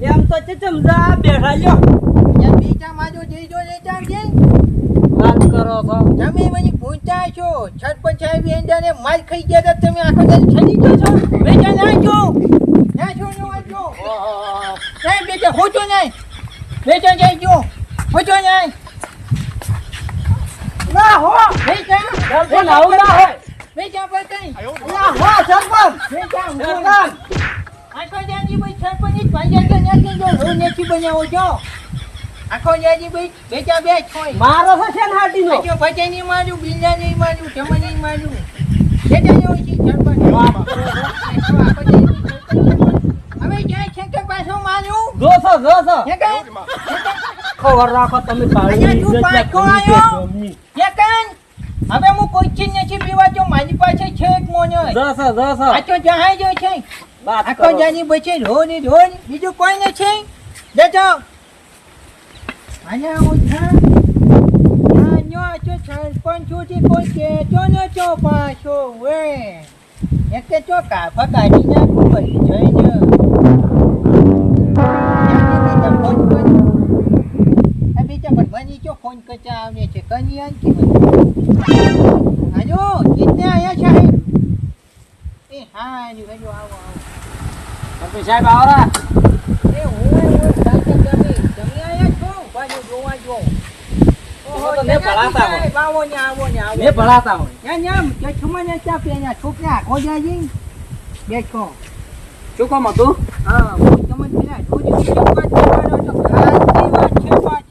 એમ તો છે ચમચા બેઠા લ્યો. યા બીજા માજો જીજો ને ચાલજે વાત કરો છો. તમે મને પૂછતા છો. સરપંચ સાહેબ એંડાને માલ ખાઈ ગયા તમે આખો દિવસ છડી ગયો છો. બેટા ના જો. ના છો નો આજો નહીં બેટા હોજો નહીં. બેટા જઈ જો. હોજો નહીં. ના હો. બેટા સરપંચ આવું ના હોય. બેટા પકઈ ના હો સરપંચ બેટા હું આખો જાજી ભાઈ સરપંચ જ ભાઈ કે જો હું નથી બનાવો જો. આખો જાજી ભાઈ બેચા બે છોય. મારો છે શેન હાટીનો? જો ભજે નહીં માર્યું બિલ્લા જેવો છે સરપંચ હવે ક્યાંય શંકર પાછો ખબર રાખો તમે અહીંયા તું પાછો આવ્યો? હવે હું. કોઈ ચીજ નથી પીવા જો મારી પાસે છે એક મોનો જોશો જોશો આ તો જહાજ જો છે. આખો જાની બચે રોજ ને રોજ બીજું કોઈ નથી. દેજો. આયા ઓછા આયો તો સરપંચ સુધી કોઈ કહેતો નતો પાછો વે એક તો કાફા કાઢી નાખું પડી જઈને. બની જો ફોન આવે છે. કનિયાન કે હાજો કિતને આયા સાહેબ. એ હા આવો આવો. સરપંચ સાહેબ આવરા એ હું હું સાથે તમે તમે આયા છો. બાજુ જોવા જો તો છોકરા